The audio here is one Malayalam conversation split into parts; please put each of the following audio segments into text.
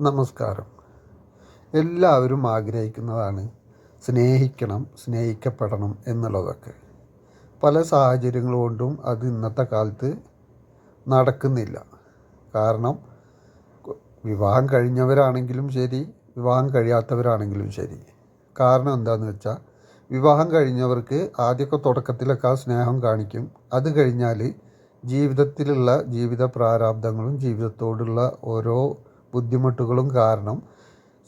നമസ്കാരം. എല്ലാവരും ആഗ്രഹിക്കുന്നതാണ് സ്നേഹിക്കണം സ്നേഹിക്കപ്പെടണം എന്നുള്ളതൊക്കെ. പല സാഹചര്യങ്ങൾ കൊണ്ടും അത് ഇന്നത്തെ കാലത്ത് നടക്കുന്നില്ല. കാരണം വിവാഹം കഴിഞ്ഞവരാണെങ്കിലും ശരി വിവാഹം കഴിയാത്തവരാണെങ്കിലും ശരി. കാരണം എന്താണെന്ന് വെച്ചാൽ വിവാഹം കഴിഞ്ഞവർക്ക് ആദ്യമൊക്കെ തുടക്കത്തിലൊക്കെ ആ സ്നേഹം കാണിക്കും. അത് കഴിഞ്ഞാൽ ജീവിതത്തിലുള്ള ജീവിത പ്രാരാബ്ദങ്ങളും ജീവിതത്തോടുള്ള ഓരോ ബുദ്ധിമുട്ടുകളും കാരണം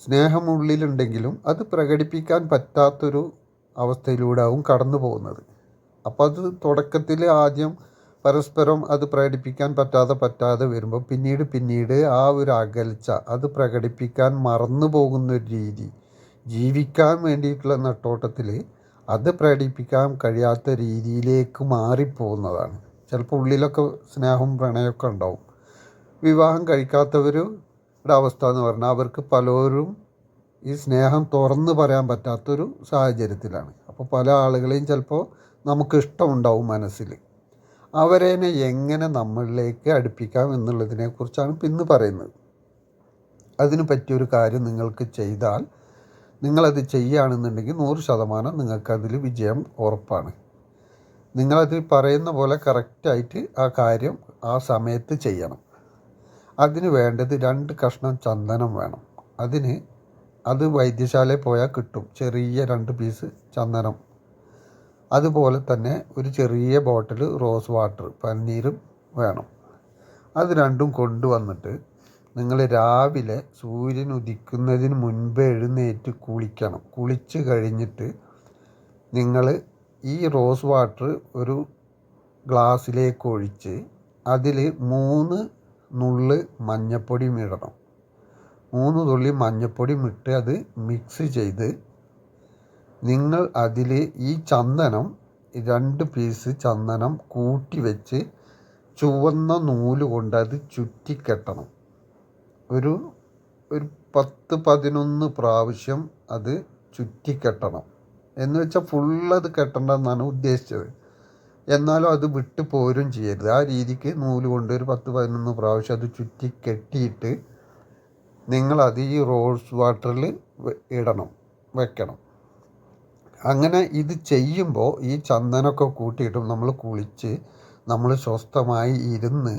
സ്നേഹം ഉള്ളിലുണ്ടെങ്കിലും അത് പ്രകടിപ്പിക്കാൻ പറ്റാത്തൊരു അവസ്ഥയിലൂടെയാവും കടന്നു പോകുന്നത്. അപ്പോൾ അത് തുടക്കത്തിൽ ആദ്യം പരസ്പരം അത് പ്രകടിപ്പിക്കാൻ പറ്റാതെ പറ്റാതെ വരുമ്പോൾ പിന്നീട് പിന്നീട് ആ ഒരു അകൽച്ച അത് പ്രകടിപ്പിക്കാൻ മറന്നു പോകുന്ന ഒരു രീതി ജീവിക്കാൻ വേണ്ടിയിട്ടുള്ള നെട്ടോട്ടത്തിൽ അത് പ്രകടിപ്പിക്കാൻ കഴിയാത്ത രീതിയിലേക്ക് മാറിപ്പോകുന്നതാണ്. ചിലപ്പോൾ ഉള്ളിലൊക്കെ സ്നേഹവും പ്രണയമൊക്കെ ഉണ്ടാവും. വിവാഹം കഴിക്കാത്തവരുടെ അവസ്ഥ എന്ന് പറഞ്ഞാൽ അവർക്ക് പലരും ഈ സ്നേഹം തുറന്ന് പറയാൻ പറ്റാത്തൊരു സാഹചര്യത്തിലാണ്. അപ്പോൾ പല ആളുകളെയും ചിലപ്പോൾ നമുക്കിഷ്ടമുണ്ടാവും മനസ്സിൽ. അവരേനെ എങ്ങനെ നമ്മളിലേക്ക് അടുപ്പിക്കാം എന്നുള്ളതിനെക്കുറിച്ചാണ് ഇന്ന് പറയുന്നത്. അതിന് പറ്റിയൊരു കാര്യം നിങ്ങൾക്ക് ചെയ്താൽ നിങ്ങളത് ചെയ്യുകയാണെന്നുണ്ടെങ്കിൽ നൂറ് ശതമാനം നിങ്ങൾക്കതിൽ വിജയം ഉറപ്പാണ്. നിങ്ങളത് പറയുന്ന പോലെ കറക്റ്റായിട്ട് ആ കാര്യം ആ സമയത്ത് ചെയ്യണം. അതിന് വേണ്ടത് രണ്ട് കഷ്ണം ചന്ദനം വേണം. അതിന് അത് വൈദ്യശാലയിൽ പോയാൽ കിട്ടും. ചെറിയ രണ്ട് പീസ് ചന്ദനം. അതുപോലെ തന്നെ ഒരു ചെറിയ ബോട്ടിൽ റോസ് വാട്ടർ പനീരും വേണം. അത് രണ്ടും കൊണ്ടുവന്നിട്ട് നിങ്ങൾ രാവിലെ സൂര്യൻ ഉദിക്കുന്നതിന് മുൻപ് എഴുന്നേറ്റ് കുളിക്കണം. കുളിച്ച് കഴിഞ്ഞിട്ട് നിങ്ങൾ ഈ റോസ് വാട്ടർ ഒരു ഗ്ലാസ്സിലേക്ക് ഒഴിച്ച് അതിൽ മൂന്ന് നുള്ള് മഞ്ഞപ്പൊടിയും ഇടണം. മൂന്ന് തുള്ളി മഞ്ഞപ്പൊടിയും ഇട്ട് അത് മിക്സ് ചെയ്ത് നിങ്ങൾ അതിൽ ഈ ചന്ദനം രണ്ട് പീസ് ചന്ദനം കൂട്ടി വെച്ച് ചുവന്ന നൂൽ കൊണ്ട് അത് ചുറ്റിക്കെട്ടണം. ഒരു ഒരു പത്ത് പതിനൊന്ന് പ്രാവശ്യം അത് ചുറ്റിക്കെട്ടണം. എന്ന് വെച്ചാൽ ഫുള്ളത് കെട്ടണ്ടെന്നാണ് ഉദ്ദേശിച്ചത്. എന്നാലും അത് വിട്ട് പോരും ചെയ്യരുത്. ആ രീതിക്ക് നൂൽ കൊണ്ട് ഒരു പത്ത് പതിനൊന്ന് പ്രാവശ്യം അത് ചുറ്റി കെട്ടിയിട്ട് നിങ്ങളത് ഈ റോസ് വാട്ടറിൽ ഇടണം വെക്കണം. അങ്ങനെ ഇത് ചെയ്യുമ്പോൾ ഈ ചന്ദനമൊക്കെ കൂട്ടിയിട്ടും നമ്മൾ കുളിച്ച് നമ്മൾ സ്വസ്ഥമായി ഇരുന്ന്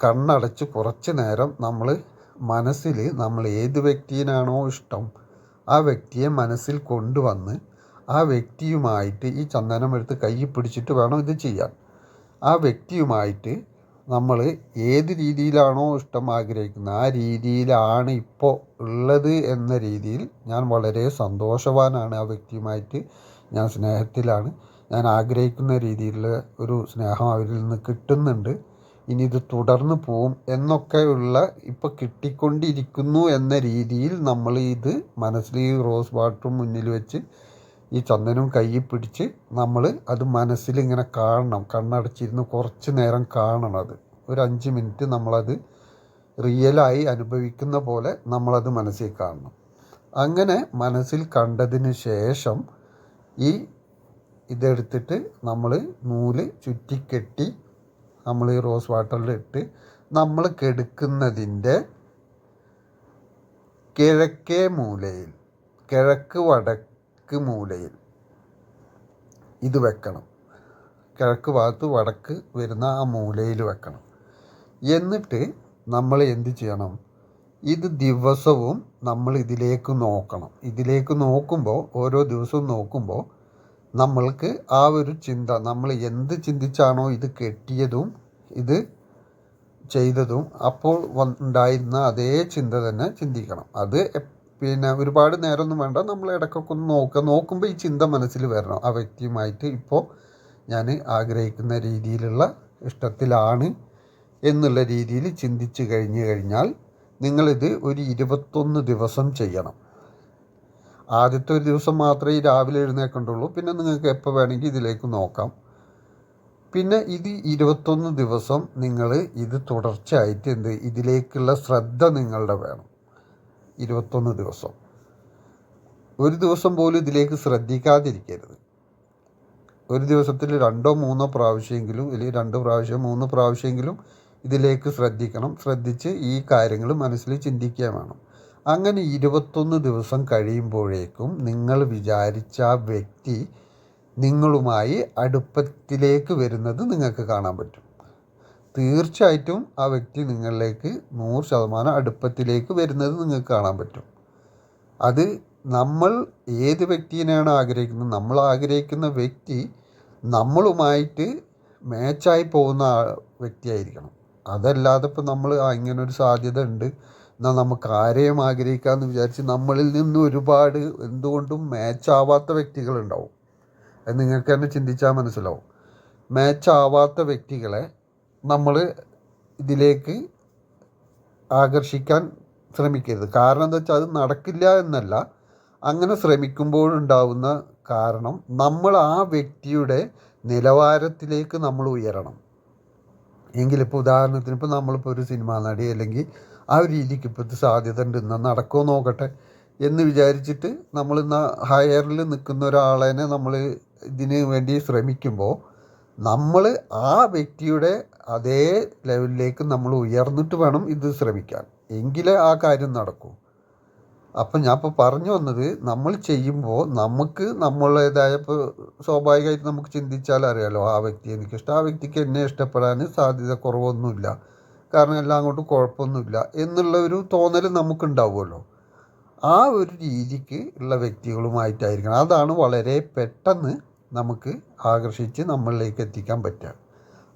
കണ്ണടച്ച് കുറച്ച് നേരം നമ്മൾ മനസ്സിൽ നമ്മൾ ഏത് വ്യക്തിയാണോ ഇഷ്ടം ആ വ്യക്തിയെ മനസ്സിൽ കൊണ്ടുവന്ന് ആ വ്യക്തിയുമായിട്ട് ഈ ചന്ദനം എടുത്ത് കൈ പിടിച്ചിട്ട് വേണം ഇത് ചെയ്യാൻ. ആ വ്യക്തിയുമായിട്ട് നമ്മൾ ഏത് രീതിയിലാണോ ഇഷ്ടം ആഗ്രഹിക്കുന്നത് ആ രീതിയിലാണ് ഇപ്പോൾ ഉള്ളത് എന്ന രീതിയിൽ ഞാൻ വളരെ സന്തോഷവാനാണ് ആ വ്യക്തിയുമായിട്ട്. ഞാൻ സ്നേഹത്തിലാണ്. ഞാൻ ആഗ്രഹിക്കുന്ന രീതിയിലുള്ള ഒരു സ്നേഹം അവരിൽ നിന്ന് കിട്ടുന്നുണ്ട്. ഇനി ഇത് തുടർന്ന് പോവും എന്നൊക്കെയുള്ള ഇപ്പോൾ കിട്ടിക്കൊണ്ടിരിക്കുന്നു എന്ന രീതിയിൽ നമ്മൾ ഇത് മനസ്സിൽ റോസ് വാട്ടർ മുന്നിൽ വെച്ച് ഈ ചന്ദനവും കയ്യിൽ പിടിച്ച് നമ്മൾ അത് മനസ്സിലിങ്ങനെ കാണണം. കണ്ണടച്ചിരുന്ന് കുറച്ച് നേരം കാണണം അത്. ഒരു അഞ്ച് മിനിറ്റ് നമ്മളത് റിയലായി അനുഭവിക്കുന്ന പോലെ നമ്മളത് മനസ്സിൽ കാണണം. അങ്ങനെ മനസ്സിൽ കണ്ടതിന് ശേഷം ഈ ഇതെടുത്തിട്ട് നമ്മൾ നൂൽ ചുറ്റിക്കെട്ടി നമ്മൾ ഈ റോസ് വാട്ടറിൽ ഇട്ട് നമ്മൾ കെടുക്കുന്നതിന്റെ കിഴക്കേ മൂലയിൽ കിഴക്ക് വടക്ക് മൂലയിൽ. ഇത് വെക്കണം. കിഴക്ക് ഭാഗത്ത് വടക്ക് വരുന്ന ആ മൂലയിൽ വെക്കണം. എന്നിട്ട് നമ്മൾ എന്ത് ചെയ്യണം? ഇത് ദിവസവും നമ്മൾ ഇതിലേക്ക് നോക്കണം. ഇതിലേക്ക് നോക്കുമ്പോൾ ഓരോ ദിവസവും നോക്കുമ്പോൾ നമ്മൾക്ക് ആ ഒരു ചിന്ത നമ്മൾ എന്ത് ചിന്തിച്ചാണോ ഇത് കെട്ടിയതും ഇത് ചെയ്തതും അപ്പോൾ ഉണ്ടായിരുന്ന അതേ ചിന്ത തന്നെ ചിന്തിക്കണം. അത് പിന്നെ ഒരുപാട് നേരമൊന്നും വേണ്ട. നമ്മൾ ഇടയ്ക്കൊക്കെ ഒന്ന് നോക്കുക നോക്കുമ്പോൾ ഈ ചിന്ത മനസ്സിൽ വരണം. ആ വ്യക്തിയുമായിട്ട് ഇപ്പോൾ ഞാൻ ആഗ്രഹിക്കുന്ന രീതിയിലുള്ള ഇഷ്ടത്തിലാണ് എന്നുള്ള രീതിയിൽ ചിന്തിച്ച് കഴിഞ്ഞു കഴിഞ്ഞാൽ നിങ്ങളിത് ഒരു ഇരുപത്തൊന്ന് ദിവസം ചെയ്യണം. ആദ്യത്തെ ഒരു ദിവസം മാത്രമേ രാവിലെ എഴുന്നേൽക്കണ്ടുള്ളൂ. പിന്നെ നിങ്ങൾക്ക് എപ്പോൾ വേണമെങ്കിൽ ഇതിലേക്ക് നോക്കാം. പിന്നെ ഇത് ഇരുപത്തൊന്ന് ദിവസം നിങ്ങൾ ഇത് തുടർച്ചയായിട്ട് എന്ത്? ഇതിലേക്കുള്ള ശ്രദ്ധ നിങ്ങളുടെ വേണം. ഇരുപത്തൊന്ന് ദിവസം. ഒരു ദിവസം പോലും ഇതിലേക്ക് ശ്രദ്ധിക്കാതിരിക്കരുത്. ഒരു ദിവസത്തിൽ രണ്ടോ മൂന്നോ പ്രാവശ്യമെങ്കിലും അല്ലെങ്കിൽ രണ്ട് പ്രാവശ്യം മൂന്ന് പ്രാവശ്യമെങ്കിലും ഇതിലേക്ക് ശ്രദ്ധിക്കണം. ശ്രദ്ധിച്ച് ഈ കാര്യങ്ങൾ മനസ്സിൽ ചിന്തിക്കുക വേണം. അങ്ങനെ ഇരുപത്തൊന്ന് ദിവസം കഴിയുമ്പോഴേക്കും നിങ്ങൾ വിചാരിച്ച വ്യക്തി നിങ്ങളുമായി അടുപ്പത്തിലേക്ക് വരുന്നത് നിങ്ങൾക്ക് കാണാൻ പറ്റും. തീർച്ചയായിട്ടും ആ വ്യക്തി നിങ്ങളിലേക്ക് നൂറ് ശതമാനം അടുപ്പത്തിലേക്ക് വരുന്നത് നിങ്ങൾക്ക് കാണാൻ പറ്റും. അത് നമ്മൾ ഏത് വ്യക്തിയെയാണ് ആഗ്രഹിക്കുന്നത് നമ്മൾ ആഗ്രഹിക്കുന്ന വ്യക്തി നമ്മളുമായിട്ട് മാച്ചായി പോകുന്ന വ്യക്തിയായിരിക്കണം. അതല്ലാതെ ഇപ്പോൾ നമ്മൾ ഇങ്ങനെ ഒരു സാധ്യത ഉണ്ട്. എന്നാൽ നമുക്ക് ആരെയും ആഗ്രഹിക്കാമെന്ന് വിചാരിച്ച് നമ്മളിൽ നിന്ന് ഒരുപാട് എന്തുകൊണ്ടും മാച്ചാവാത്ത വ്യക്തികളുണ്ടാവും. അത് നിങ്ങൾക്ക് തന്നെ ചിന്തിച്ചാൽ മനസ്സിലാവും. മാച്ചാവാത്ത വ്യക്തികളെ നമ്മൾ ഇതിലേക്ക് ആകർഷിക്കാൻ ശ്രമിക്കരുത്. കാരണം എന്താ വെച്ചാൽ അത് നടക്കില്ല എന്നല്ല അങ്ങനെ ശ്രമിക്കുമ്പോഴുണ്ടാവുന്ന കാരണം നമ്മൾ ആ വ്യക്തിയുടെ നിലവാരത്തിലേക്ക് നമ്മൾ ഉയരണം. എങ്കിലിപ്പോൾ ഉദാഹരണത്തിന് ഇപ്പോൾ നമ്മളിപ്പോൾ ഒരു സിനിമാ നടി അല്ലെങ്കിൽ ആ ഒരു രീതിക്ക് ഇപ്പോഴത്തെ സാധ്യത ഉണ്ട് എന്നാൽ നടക്കുമോ നോക്കട്ടെ എന്ന് വിചാരിച്ചിട്ട് നമ്മൾ ഇന്ന് ഹയറിൽ നിൽക്കുന്ന ഒരാളെ നമ്മൾ ഇതിന് വേണ്ടി ശ്രമിക്കുമ്പോൾ നമ്മൾ ആ വ്യക്തിയുടെ അതേ ലെവലിലേക്ക് നമ്മൾ ഉയർന്നിട്ട് വേണം ഇത് ശ്രമിക്കാൻ. എങ്കിലേ ആ കാര്യം നടക്കൂ. അപ്പം ഞാൻ ഇപ്പോൾ പറഞ്ഞു വന്നത് നമ്മൾ ചെയ്യുമ്പോൾ നമുക്ക് നമ്മളേതായ ഇപ്പോൾ സ്വാഭാവികമായിട്ട് നമുക്ക് ചിന്തിച്ചാൽ അറിയാലോ ആ വ്യക്തി എനിക്കിഷ്ടം ആ വ്യക്തിക്ക് എന്നെ ഇഷ്ടപ്പെടാൻ സാധ്യത കുറവൊന്നുമില്ല. കാരണം എല്ലാം അങ്ങോട്ട് കുഴപ്പമൊന്നുമില്ല എന്നുള്ള ഒരു തോന്നൽ നമുക്കുണ്ടാവുമല്ലോ. ആ ഒരു രീതിക്ക് ഉള്ള വ്യക്തികളുമായിട്ടായിരിക്കണം. അതാണ് വളരെ പെട്ടെന്ന് നമുക്ക് ആകർഷിച്ച് നമ്മളിലേക്ക് എത്തിക്കാൻ പറ്റുക.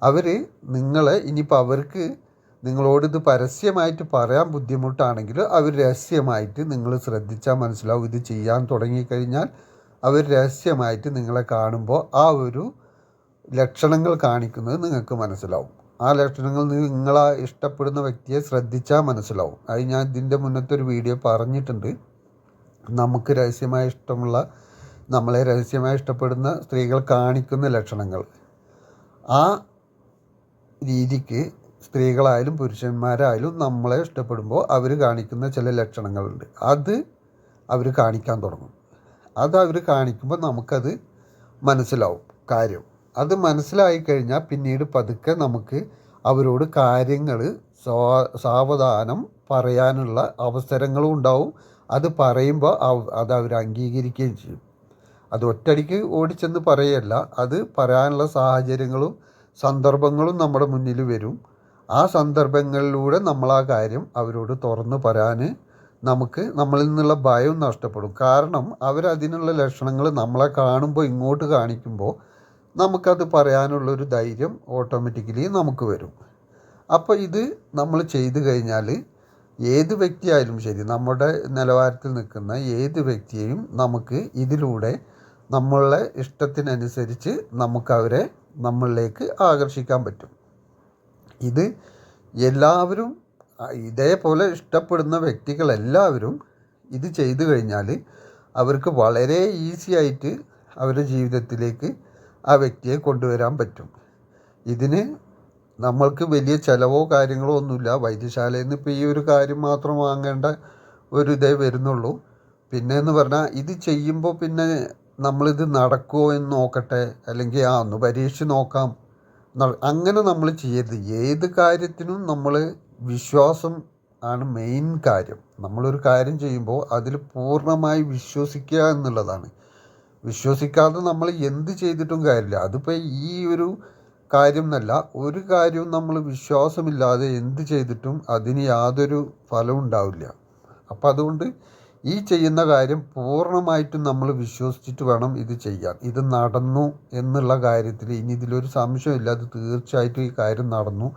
അവർ നിങ്ങളെ ഇനിയിപ്പോൾ അവർക്ക് നിങ്ങളോട് ഇത് പരസ്യമായിട്ട് പറയാൻ ബുദ്ധിമുട്ടാണെങ്കിൽ അവർ രഹസ്യമായിട്ട് നിങ്ങൾ ശ്രദ്ധിച്ചാൽ മനസ്സിലാവും ഇത് ചെയ്യാൻ തുടങ്ങിക്കഴിഞ്ഞാൽ അവർ രഹസ്യമായിട്ട് നിങ്ങളെ കാണുമ്പോൾ ആ ഒരു ലക്ഷണങ്ങൾ കാണിക്കുന്നത് നിങ്ങൾക്ക് മനസ്സിലാവും. ആ ലക്ഷണങ്ങൾ നിങ്ങളെ ഇഷ്ടപ്പെടുന്ന വ്യക്തിയെ ശ്രദ്ധിച്ചാൽ മനസ്സിലാവും. അത് ഞാൻ ഇതിന്റെ മുന്നത്തെ ഒരു വീഡിയോ പറഞ്ഞിട്ടുണ്ട്. നമുക്ക് രഹസ്യമായി ഇഷ്ടമുള്ള നമ്മളെ രഹസ്യമായി ഇഷ്ടപ്പെടുന്ന സ്ത്രീകൾ കാണിക്കുന്ന ലക്ഷണങ്ങൾ. ആ രീതിക്ക് സ്ത്രീകളായാലും പുരുഷന്മാരായാലും നമ്മളെ ഇഷ്ടപ്പെടുമ്പോൾ അവർ കാണിക്കുന്ന ചില ലക്ഷണങ്ങളുണ്ട്. അത് അവർ കാണിക്കാൻ തുടങ്ങും. അത് അവർ കാണിക്കുമ്പോൾ നമുക്കത് മനസ്സിലാവും കാര്യം. അത് മനസ്സിലായി കഴിഞ്ഞാൽ പിന്നീട് പതുക്കെ നമുക്ക് അവരോട് കാര്യങ്ങൾ സാവധാനം പറയാനുള്ള അവസരങ്ങളും ഉണ്ടാവും. അത് പറയുമ്പോൾ അത് അവർ അംഗീകരിക്കുകയും ചെയ്യും. അത് ഒറ്റടിക്ക് ഓടിച്ചെന്ന് പറയല്ല. അത് പറയാനുള്ള സാഹചര്യങ്ങളും സന്ദർഭങ്ങളും നമ്മുടെ മുന്നിൽ വരും. ആ സന്ദർഭങ്ങളിലൂടെ നമ്മൾ ആ കാര്യം അവരോട് തുറന്ന് പറയാൻ നമുക്ക് നമ്മളിൽ നിന്നുള്ള ഭയം നഷ്ടപ്പെടും. കാരണം അവരതിനുള്ള ലക്ഷണങ്ങൾ നമ്മളെ കാണുമ്പോൾ ഇങ്ങോട്ട് കാണിക്കുമ്പോൾ നമുക്കത് പറയാനുള്ളൊരു ധൈര്യം ഓട്ടോമാറ്റിക്കലി നമുക്ക് വരും. അപ്പോൾ ഇത് നമ്മൾ ചെയ്തു കഴിഞ്ഞാൽ ഏത് വ്യക്തിയായാലും ശരി നമ്മുടെ നിലവാരത്തിൽ നിൽക്കുന്ന ഏത് വ്യക്തിയെയും നമുക്ക് ഇതിലൂടെ നമ്മളെ ഇഷ്ടത്തിനനുസരിച്ച് നമുക്കവരെ നമ്മളിലേക്ക് ആകർഷിക്കാൻ പറ്റും. ഇത് എല്ലാവരും ഇതേപോലെ ഇഷ്ടപ്പെടുന്ന വ്യക്തികളെല്ലാവരും ഇത് ചെയ്തു കഴിഞ്ഞാൽ അവർക്ക് വളരെ ഈസി ആയിട്ട് അവരുടെ ജീവിതത്തിലേക്ക് ആ വ്യക്തിയെ കൊണ്ടുവരാൻ പറ്റും. ഇതിന് നമ്മൾക്ക് വലിയ ചിലവോ കാര്യങ്ങളോ ഒന്നുമില്ല. വൈദ്യശാലയിൽ നിന്ന് ഇപ്പോൾ ഈ ഒരു കാര്യം മാത്രം വാങ്ങേണ്ട ഒരു ഇതേ വരുന്നുള്ളൂ. പിന്നെ എന്ന് പറഞ്ഞാൽ ഇത് ചെയ്യുമ്പോൾ പിന്നെ നമ്മളിത് നടക്കുമോ എന്ന് നോക്കട്ടെ അല്ലെങ്കിൽ ആ ഒന്ന് പരീക്ഷിച്ച് നോക്കാം. അങ്ങനെ നമ്മൾ ചെയ്യരുത്. ഏത് കാര്യത്തിനും നമ്മൾ വിശ്വാസം ആണ് മെയിൻ കാര്യം. നമ്മളൊരു കാര്യം ചെയ്യുമ്പോൾ അതിൽ പൂർണമായി വിശ്വസിക്കുക എന്നുള്ളതാണ്. വിശ്വസിക്കാതെ നമ്മൾ എന്ത് ചെയ്തിട്ടും കാര്യമില്ല. അതിപ്പോൾ ഈ ഒരു കാര്യം എന്നല്ല ഒരു കാര്യവും നമ്മൾ വിശ്വാസമില്ലാതെ എന്ത് ചെയ്തിട്ടും അതിന് യാതൊരു ഫലവും ഉണ്ടാവില്ല. അപ്പം അതുകൊണ്ട് ഈ ചെയ്യുന്ന കാര്യം പൂർണമായിട്ടും നമ്മൾ വിശ്വസിച്ചിട്ട് വേണം ഇത് ചെയ്യാൻ. ഇത് നടന്നു എന്നുള്ള കാര്യത്തിൽ ഇനി ഇതിലൊരു സംശയമില്ല അത് തീർച്ചയായിട്ടും ഈ കാര്യം നടന്നു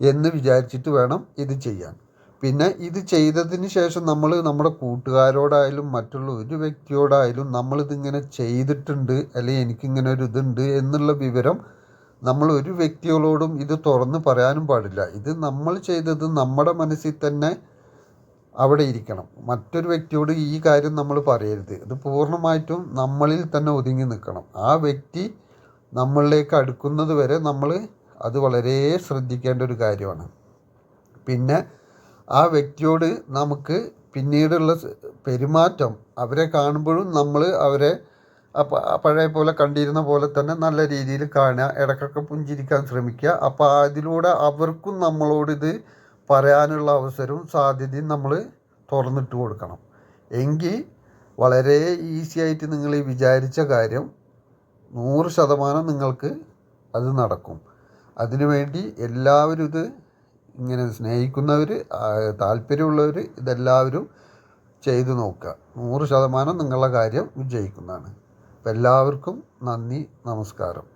എന്ന് വിചാരിച്ചിട്ട് വേണം ഇത് ചെയ്യാൻ. പിന്നെ ഇത് ചെയ്തതിന് ശേഷം നമ്മൾ നമ്മുടെ കൂട്ടുകാരോടായാലും മറ്റുള്ള ഒരു വ്യക്തിയോടായാലും നമ്മളിതിങ്ങനെ ചെയ്തിട്ടുണ്ട് അല്ലെങ്കിൽ എനിക്കിങ്ങനെ ഒരു ഇതുണ്ട് എന്നുള്ള വിവരം നമ്മൾ ഒരു വ്യക്തികളോടും ഇത് തുറന്ന് പറയാനും പാടില്ല. ഇത് നമ്മൾ ചെയ്തത് നമ്മുടെ മനസ്സിൽ തന്നെ അവിടെ ഇരിക്കണം. മറ്റൊരു വ്യക്തിയോട് ഈ കാര്യം നമ്മൾ പറയരുത്. ഇത് പൂർണമായിട്ടും നമ്മളിൽ തന്നെ ഒതുങ്ങി നിൽക്കണം. ആ വ്യക്തി നമ്മളിലേക്ക് അടുക്കുന്നത് വരെ നമ്മൾ അത് വളരെ ശ്രദ്ധിക്കേണ്ട ഒരു കാര്യമാണ്. പിന്നെ ആ വ്യക്തിയോട് നമുക്ക് പിന്നീടുള്ള പെരുമാറ്റം അവരെ കാണുമ്പോഴും നമ്മൾ അവരെ പഴയ പോലെ കണ്ടിരുന്ന പോലെ തന്നെ നല്ല രീതിയിൽ കാണുക ഇടക്കൊക്കെ പുഞ്ചിരിക്കാൻ ശ്രമിക്കുക. അപ്പോൾ അതിലൂടെ അവർക്കും നമ്മളോട് ഇത് പറയാനുള്ള അവസരവും സാധ്യതയും നമ്മൾ തുറന്നിട്ട് കൊടുക്കണം. എങ്കിൽ വളരെ ഈസി ആയിട്ട് നിങ്ങൾ ഈ വിചാരിച്ച കാര്യം നൂറ് ശതമാനം നിങ്ങൾക്ക് അത് നടക്കും. അതിനുവേണ്ടി എല്ലാവരും ഇത് ഇങ്ങനെ സ്നേഹിക്കുന്നവർ താല്പര്യമുള്ളവർ ഇതെല്ലാവരും ചെയ്തു നോക്കുക. നൂറ് ശതമാനം നിങ്ങളുടെ കാര്യം വിജയിക്കുന്നതാണ്. അപ്പം എല്ലാവർക്കും നന്ദി നമസ്കാരം.